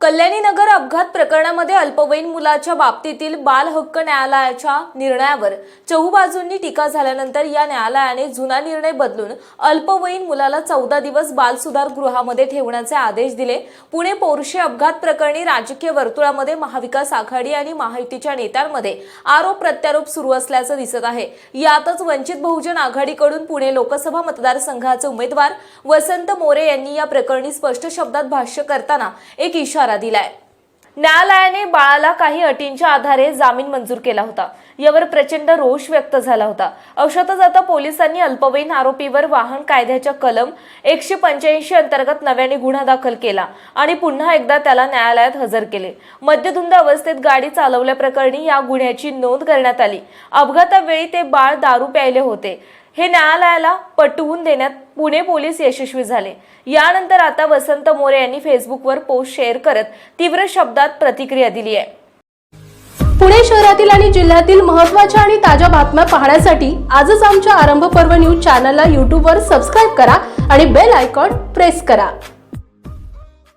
कल्याणी नगर अपघात प्रकरणामध्ये अल्पवयीन मुलाच्या बाबतीतील बाल हक्क न्यायालयाच्या निर्णयावर चहूबाजूंनी टीका झाल्यानंतर या न्यायालयाने जुना निर्णय बदलून अल्पवयीन मुलाला चौदा दिवस बाल सुधार गृहामध्ये ठेवण्याचे आदेश दिले. पुणे पोर्शे अपघात प्रकरणी राजकीय वर्तुळामध्ये महाविकास आघाडी आणि महायुतीच्या नेत्यांमध्ये आरोप प्रत्यारोप सुरू असल्याचं दिसत आहे. यातच वंचित बहुजन आघाडीकडून पुणे लोकसभा मतदारसंघाचे उमेदवार वसंत मोरे यांनी या प्रकरणी स्पष्ट शब्दात भाष्य करताना एक इशारा दिलाय. न्यायालयाने बाळाला काही अटींच्या आधारे जामीन मंजूर केला होता. यावर प्रचंड रोष व्यक्त झाला होता. अशातच आता पोलिसांनी अल्पवयीन आरोपीवर वाहन कायद्याच्या कलम एकशे पंच्याऐंशी अंतर्गत नव्याने गुन्हा दाखल केला आणि पुन्हा एकदा त्याला न्यायालयात हजर केले. मद्यधुंद अवस्थेत गाडी चालवल्याप्रकरणी या गुन्ह्याची नोंद करण्यात आली. अपघातावेळी ते बाळ दारू प्यायले होते. हे न्यायालयाला पटवून देण्यात पुणे पोलीस यशस्वी झाले. यानंतर आता वसंत मोरे यांनी फेसबुकवर पोस्ट शेअर करत तीव्र शब्दात प्रतिक्रिया दिली आहे. पुणे शहरातील आणि जिल्ह्यातील महत्त्वाच्या आणि ताज्या बातम्या पाहण्यासाठी आजच आमच्या आरंभ पर्व न्यूज चॅनलला यूट्यूबवर सबस्क्राईब करा आणि बेल आयकॉन प्रेस करा.